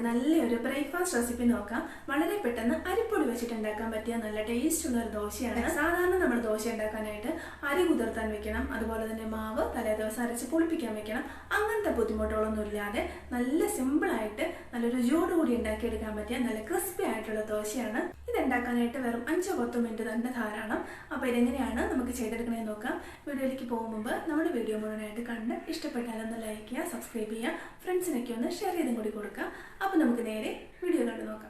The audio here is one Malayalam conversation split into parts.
നമുക്ക് നല്ലൊരു ബ്രേക്ക്ഫാസ്റ്റ് റെസിപ്പി നോക്കാം. വളരെ പെട്ടെന്ന് അരിപ്പൊടി വെച്ചിട്ട് ഉണ്ടാക്കാൻ പറ്റിയ നല്ല ടേസ്റ്റ് ഉള്ള ഒരു ദോശയാണ്. സാധാരണ നമ്മൾ ദോശ ഉണ്ടാക്കാനായിട്ട് അരി കുതിർത്താൻ വെക്കണം. അതുപോലെ തന്നെ മാവ് തലേ ദിവസം അരച്ച് പൊളിപ്പിക്കാൻ വെക്കണം. അങ്ങനത്തെ ബുദ്ധിമുട്ടുകളൊന്നും ഇല്ലാതെ നല്ല സിമ്പിൾ ആയിട്ട് നല്ല രുചിയോട് കൂടി ഉണ്ടാക്കിയെടുക്കാൻ പറ്റിയ നല്ല ക്രിസ്പി ആയിട്ടുള്ള ദോശയാണ്. ഇത് ഉണ്ടാക്കാനായിട്ട് വെറും അഞ്ചോ പത്തോ മിനിറ്റ് തന്നെ ധാരാളം. അപ്പോൾ ഇതെങ്ങനെയാണ് നമുക്ക് ചെയ്തെടുക്കണേ നോക്കാം. വീഡിയോയിലേക്ക് പോകും മുമ്പ് നമ്മുടെ വീഡിയോ മുഴുവനായിട്ട് കണ്ട് ഇഷ്ടപ്പെട്ടാലൊന്ന് ലൈക്ക് ചെയ്യുക സബ്സ്ക്രൈബ് ചെയ്യുക ഫ്രണ്ട്സിനൊക്കെ ഒന്ന് ഷെയർ ചെയ്തും കൂടി കൊടുക്കുക. അപ്പോൾ നമുക്ക് നേരെ വീഡിയോ കണ്ട് നോക്കാം.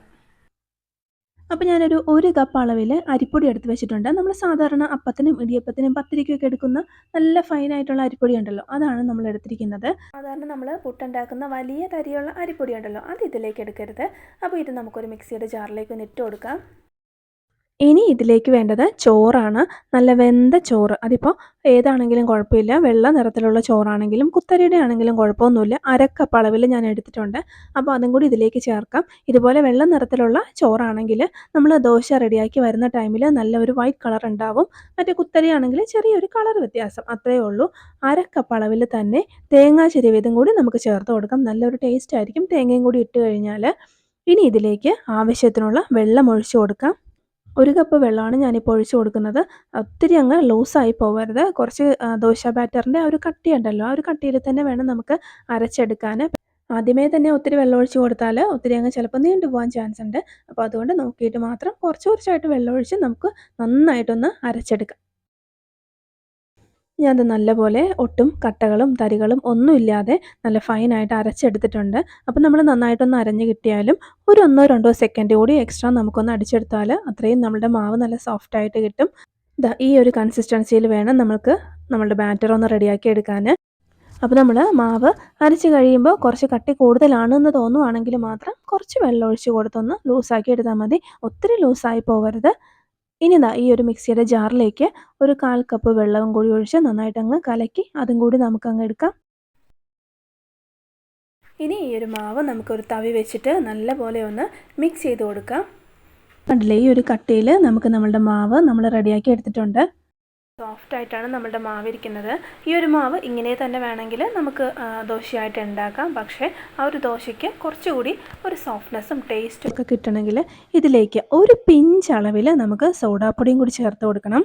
അപ്പോൾ ഞാനൊരു ഒരു കപ്പ് അളവിൽ അരിപ്പൊടി എടുത്ത് വെച്ചിട്ടുണ്ട്. നമ്മൾ സാധാരണ അപ്പത്തിനും ഇടിയപ്പത്തിനും പത്തിരിക്കൊക്കെ എടുക്കുന്ന നല്ല ഫൈനായിട്ടുള്ള അരിപ്പൊടി ഉണ്ടല്ലോ അതാണ് നമ്മൾ എടുത്തിരിക്കുന്നത്. സാധാരണ നമ്മൾ പുട്ടുണ്ടാക്കുന്ന വലിയ തരിയുള്ള അരിപ്പൊടി ഉണ്ടല്ലോ അത് ഇതിലേക്ക് എടുക്കരുത്. അപ്പോൾ ഇത് നമുക്കൊരു മിക്സിയുടെ ജാറിലേക്ക് ഒന്ന് ഇട്ട് കൊടുക്കാം. ഇനി ഇതിലേക്ക് വേണ്ടത് ചോറാണ്. നല്ല വെന്ത ചോറ്. അതിപ്പോൾ ഏതാണെങ്കിലും കുഴപ്പമില്ല. വെള്ള നിറത്തിലുള്ള ചോറാണെങ്കിലും കുത്തരിയുടെ ആണെങ്കിലും കുഴപ്പമൊന്നുമില്ല. അരക്കപ്പ് അളവിൽ ഞാൻ എടുത്തിട്ടുണ്ട്. അപ്പോൾ അതും കൂടി ഇതിലേക്ക് ചേർക്കാം. ഇതുപോലെ വെള്ള നിറത്തിലുള്ള ചോറാണെങ്കിൽ നമ്മൾ ദോശ റെഡിയാക്കി വരുന്ന ടൈമിൽ നല്ല ഒരു വൈറ്റ് കളർ ഉണ്ടാവും. മറ്റേ കുത്തരിയാണെങ്കിൽ ചെറിയൊരു കളർ വ്യത്യാസം. അത്രയേ ഉള്ളൂ. അരക്കപ്പ് അളവിൽ തന്നെ തേങ്ങാ ചെരുവിതും കൂടി നമുക്ക് ചേർത്ത് കൊടുക്കാം. നല്ലൊരു ടേസ്റ്റ് ആയിരിക്കും. തേങ്ങയും കൂടി ഇട്ട് കഴിഞ്ഞാൽ ഇനി ഇതിലേക്ക് ആവശ്യത്തിനുള്ള വെള്ളം ഒഴിച്ചു കൊടുക്കാം. ഒരു കപ്പ് വെള്ളമാണ് ഞാനിപ്പോൾ ഒഴിച്ചു കൊടുക്കുന്നത്. ഒത്തിരി അങ്ങ് ലൂസായി പോകരുത് കുറച്ച് ദോശ ബാറ്ററിന്റെ ആ ഒരു കട്ടിയുണ്ടല്ലോ. ആ ഒരു കട്ടിയിൽ തന്നെ വേണം നമുക്ക് അരച്ചെടുക്കാൻ ആദ്യമേ തന്നെ ഒത്തിരി വെള്ളം ഒഴിച്ച് കൊടുത്താൽ ഒത്തിരി അങ്ങ് ചിലപ്പോൾ നീണ്ടു പോകാൻ ചാൻസ് ഉണ്ട് അപ്പോൾ അതുകൊണ്ട് നോക്കിയിട്ട് മാത്രം കുറച്ച് കുറച്ചായിട്ട് വെള്ളം ഒഴിച്ച് നമുക്ക് നന്നായിട്ടൊന്ന് അരച്ചെടുക്കാം. ഞാനത് നല്ലപോലെ ഒട്ടും കട്ടകളും തരികളും ഒന്നുമില്ലാതെ നല്ല ഫൈനായിട്ട് അരച്ചെടുത്തിട്ടുണ്ട്. അപ്പോൾ നമ്മൾ നന്നായിട്ടൊന്ന് അരഞ്ഞ് കിട്ടിയാലും ഒരു ഒന്നോ രണ്ടോ സെക്കൻഡ് കൂടി എക്സ്ട്രാ നമുക്കൊന്ന് അടിച്ചെടുത്താൽ അത്രയും നമ്മുടെ മാവ് നല്ല സോഫ്റ്റ് ആയിട്ട് കിട്ടും. ഈ ഒരു കൺസിസ്റ്റൻസിയിൽ വേണം നമുക്ക് നമ്മുടെ ബാറ്റർ ഒന്ന് റെഡിയാക്കി എടുക്കാൻ അപ്പോൾ നമ്മൾ മാവ് അരച്ച് കഴിയുമ്പോൾ കുറച്ച് കട്ടി കൂടുതലാണെന്ന് തോന്നുവാണെങ്കിൽ മാത്രം കുറച്ച് വെള്ളം ഒഴിച്ച് കൊടുത്തൊന്ന് ലൂസാക്കി എടുത്താൽ മതി. ഒത്തിരി ലൂസായി പോകരുത് ഇനി ദാ ഈ ഒരു മിക്സിയുടെ ജാറിലേക്ക് ഒരു കാൽ കപ്പ് വെള്ളവും കൂടി ഒഴിച്ച് നന്നായിട്ട് അങ്ങ് കലക്കി അതും കൂടി നമുക്ക് അങ്ങ് എടുക്കാം. ഇനി ഈ ഒരു മാവ് നമുക്കൊരു തവി വെച്ചിട്ട് നല്ലപോലെ ഒന്ന് മിക്സ് ചെയ്ത് കൊടുക്കാം. കണ്ടില്ലേ ഈ ഒരു കട്ടിയിൽ നമുക്ക് നമ്മളുടെ മാവ് നമ്മൾ റെഡിയാക്കി എടുത്തിട്ടുണ്ട്. സോഫ്റ്റ് ആയിട്ടാണ് നമ്മളുടെ മാവ് ഇരിക്കുന്നത് ഈ ഒരു മാവ് ഇങ്ങനെ തന്നെ വേണമെങ്കിൽ നമുക്ക് ദോശയായിട്ട് ഉണ്ടാക്കാം. പക്ഷേ ആ ഒരു ദോശയ്ക്ക് കുറച്ചുകൂടി ഒരു സോഫ്റ്റ്നെസ്സും ടേസ്റ്റും ഒക്കെ കിട്ടണമെങ്കിൽ ഇതിലേക്ക് ഒരു പിഞ്ച് അളവിൽ നമുക്ക് സോഡാപ്പൊടിയും കൂടി ചേർത്ത് കൊടുക്കണം.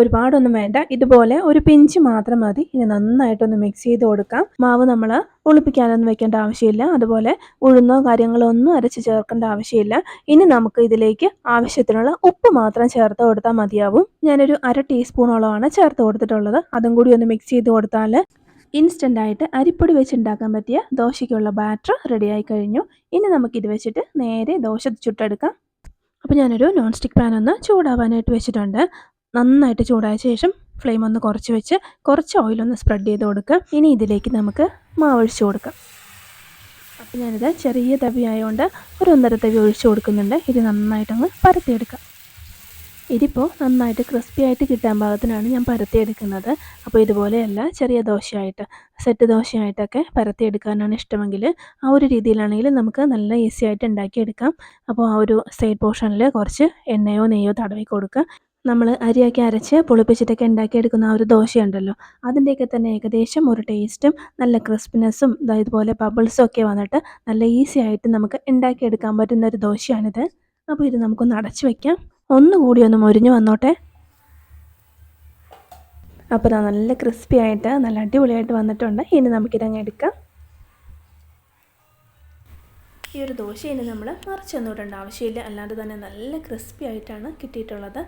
ഒരുപാടൊന്നും വേണ്ട. ഇതുപോലെ ഒരു പിഞ്ച് മാത്രം മതി. ഇനി നന്നായിട്ടൊന്ന് മിക്സ് ചെയ്ത് കൊടുക്കാം. മാവ് നമ്മൾ ഒളിപ്പിക്കാനൊന്നും വെക്കേണ്ട ആവശ്യമില്ല. അതുപോലെ ഉഴുന്നോ കാര്യങ്ങളോ ഒന്നും അരച്ച് ചേർക്കേണ്ട ആവശ്യമില്ല. ഇനി നമുക്ക് ഇതിലേക്ക് ആവശ്യത്തിനുള്ള ഉപ്പ് മാത്രം ചേർത്ത് കൊടുത്താൽ മതിയാവും. ഞാനൊരു അര ടീസ്പൂണോളമാണ് ചേർത്ത് കൊടുത്തിട്ടുള്ളത്. അതും കൂടി ഒന്ന് മിക്സ് ചെയ്ത് കൊടുത്താൽ ഇൻസ്റ്റന്റ് ആയിട്ട് അരിപ്പൊടി വെച്ച് ഉണ്ടാക്കാൻ പറ്റിയ ദോശയ്ക്കുള്ള ബാറ്റർ റെഡിയായി കഴിഞ്ഞു. ഇനി നമുക്കിത് വെച്ചിട്ട് നേരെ ദോശ ചുട്ടെടുക്കാം. അപ്പോൾ ഞാനൊരു നോൺ സ്റ്റിക്ക് പാൻ ഒന്ന് ചൂടാവാനായിട്ട് വെച്ചിട്ടുണ്ട്. നന്നായിട്ട് ചൂടായ ശേഷം ഫ്ലെയിം ഒന്ന് കുറച്ച് വെച്ച് കുറച്ച് ഓയിലൊന്ന് സ്പ്രെഡ് ചെയ്ത് കൊടുക്കുക. ഇനി ഇതിലേക്ക് നമുക്ക് മാവ് ഒഴിച്ച് കൊടുക്കാം. അപ്പം ഞാനിത് ചെറിയ തവി ആയതുകൊണ്ട് ഒരു ഒന്നര തവി ഒഴിച്ച് കൊടുക്കുന്നുണ്ട്. ഇത് നന്നായിട്ടങ്ങ് പരത്തിയെടുക്കാം. ഇതിപ്പോൾ നന്നായിട്ട് ക്രിസ്പി ആയിട്ട് കിട്ടാൻ ഭാഗത്തിനാണ് ഞാൻ പരത്തിയെടുക്കുന്നത്. അപ്പോൾ ഇതുപോലെയല്ല ചെറിയ ദോശയായിട്ട് സെറ്റ് ദോശയായിട്ടൊക്കെ പരത്തിയെടുക്കാനാണ് ഇഷ്ടമെങ്കിൽ ആ ഒരു രീതിയിലാണെങ്കിൽ നമുക്ക് നല്ല ഈസി ആയിട്ട് ഉണ്ടാക്കിയെടുക്കാം. അപ്പോൾ ആ ഒരു സൈഡ് പോർഷനിൽ കുറച്ച് എണ്ണയോ നെയ്യോ തടവി കൊടുക്കുക. നമ്മൾ അരിയൊക്കെ അരച്ച് പുളിപ്പിച്ചിട്ടൊക്കെ ഉണ്ടാക്കിയെടുക്കുന്ന ആ ഒരു ദോശയുണ്ടല്ലോ. അതിന്റെയൊക്കെ തന്നെ ഏകദേശം ഒരു ടേസ്റ്റും നല്ല ക്രിസ്പിനെസ്സും ഇതുപോലെ ബബിൾസും ഒക്കെ വന്നിട്ട് നല്ല ഈസി ആയിട്ട് നമുക്ക് ഉണ്ടാക്കിയെടുക്കാൻ പറ്റുന്ന ഒരു ദോശയാണിത്. അപ്പോൾ ഇത് നമുക്കൊന്ന് അടച്ചു വയ്ക്കാം ഒന്നുകൂടി ഒന്ന് മൊരിഞ്ഞു വന്നോട്ടെ. അപ്പോൾ നല്ല ക്രിസ്പി ആയിട്ട് നല്ല അടിപൊളിയായിട്ട് വന്നിട്ടുണ്ട്. ഇനി നമുക്കിതങ്ങ് എടുക്കാം. ഈ ഒരു ദോശ ഇനി നമ്മൾ മറിച്ചൊന്നും ഇടേണ്ട ആവശ്യമില്ല. അല്ലാണ്ട് തന്നെ നല്ല ക്രിസ്പി ആയിട്ടാണ് കിട്ടിയിട്ടുള്ളത്.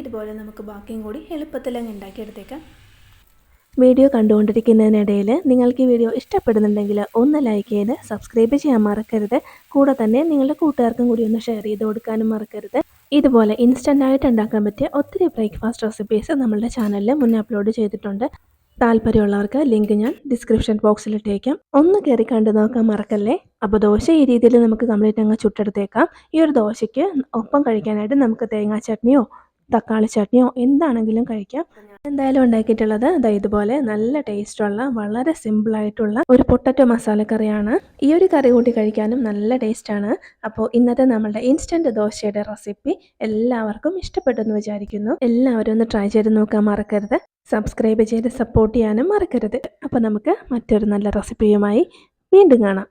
ഇതുപോലെ നമുക്ക് ബാക്കിയും കൂടി എളുപ്പത്തിൽ അങ്ങ് ഉണ്ടാക്കിയെടുത്തേക്കാം. വീഡിയോ കണ്ടുകൊണ്ടിരിക്കുന്നതിനിടയിൽ നിങ്ങൾക്ക് ഈ വീഡിയോ ഇഷ്ടപ്പെടുന്നുണ്ടെങ്കിൽ ഒന്ന് ലൈക്ക് ചെയ്ത് സബ്സ്ക്രൈബ് ചെയ്യാൻ മറക്കരുത്. കൂടെ തന്നെ നിങ്ങളുടെ കൂട്ടുകാർക്കും കൂടി ഒന്ന് ഷെയർ ചെയ്ത് കൊടുക്കാനും മറക്കരുത്. ഇതുപോലെ ഇൻസ്റ്റന്റ് ആയിട്ട് ഉണ്ടാക്കാൻ പറ്റിയ ഒത്തിരി ബ്രേക്ക്ഫാസ്റ്റ് റെസിപ്പീസ് നമ്മളുടെ ചാനലിൽ മുന്നേ അപ്ലോഡ് ചെയ്തിട്ടുണ്ട്. താല്പര്യമുള്ളവർക്ക് ലിങ്ക് ഞാൻ ഡിസ്ക്രിപ്ഷൻ ബോക്സിൽ ഇട്ടേക്കാം. ഒന്ന് കയറി കണ്ടു നോക്കാൻ മറക്കല്ലേ? അപ്പോൾ ദോശ ഈ രീതിയിൽ നമുക്ക് കംപ്ലീറ്റ് അങ്ങ് ചുട്ടെടുത്തേക്കാം. ഈ ഒരു ദോശയ്ക്ക് ഒപ്പം കഴിക്കാനായിട്ട് നമുക്ക് തേങ്ങാ ചട്നിയോ തക്കാളി ചട്നിയോ എന്താണെങ്കിലും കഴിക്കാം. എന്തായാലും ഉണ്ടാക്കിയിട്ടുള്ളത് അതായത് ഇതുപോലെ നല്ല ടേസ്റ്റുള്ള വളരെ സിമ്പിളായിട്ടുള്ള ഒരു പൊട്ടറ്റോ മസാലക്കറിയാണ്. ഈ ഒരു കറി കൂട്ടി കഴിക്കാനും നല്ല ടേസ്റ്റാണ്. അപ്പോൾ ഇന്നത്തെ നമ്മുടെ ഇൻസ്റ്റന്റ് ദോശയുടെ റെസിപ്പി എല്ലാവർക്കും ഇഷ്ടപ്പെട്ടെന്ന് വിചാരിക്കുന്നു. എല്ലാവരും ഒന്ന് ട്രൈ ചെയ്ത് നോക്കാൻ മറക്കരുത്. സബ്സ്ക്രൈബ് ചെയ്ത് സപ്പോർട്ട് ചെയ്യാനും മറക്കരുത്. അപ്പോൾ നമുക്ക് മറ്റൊരു നല്ല റെസിപ്പിയുമായി വീണ്ടും കാണാം.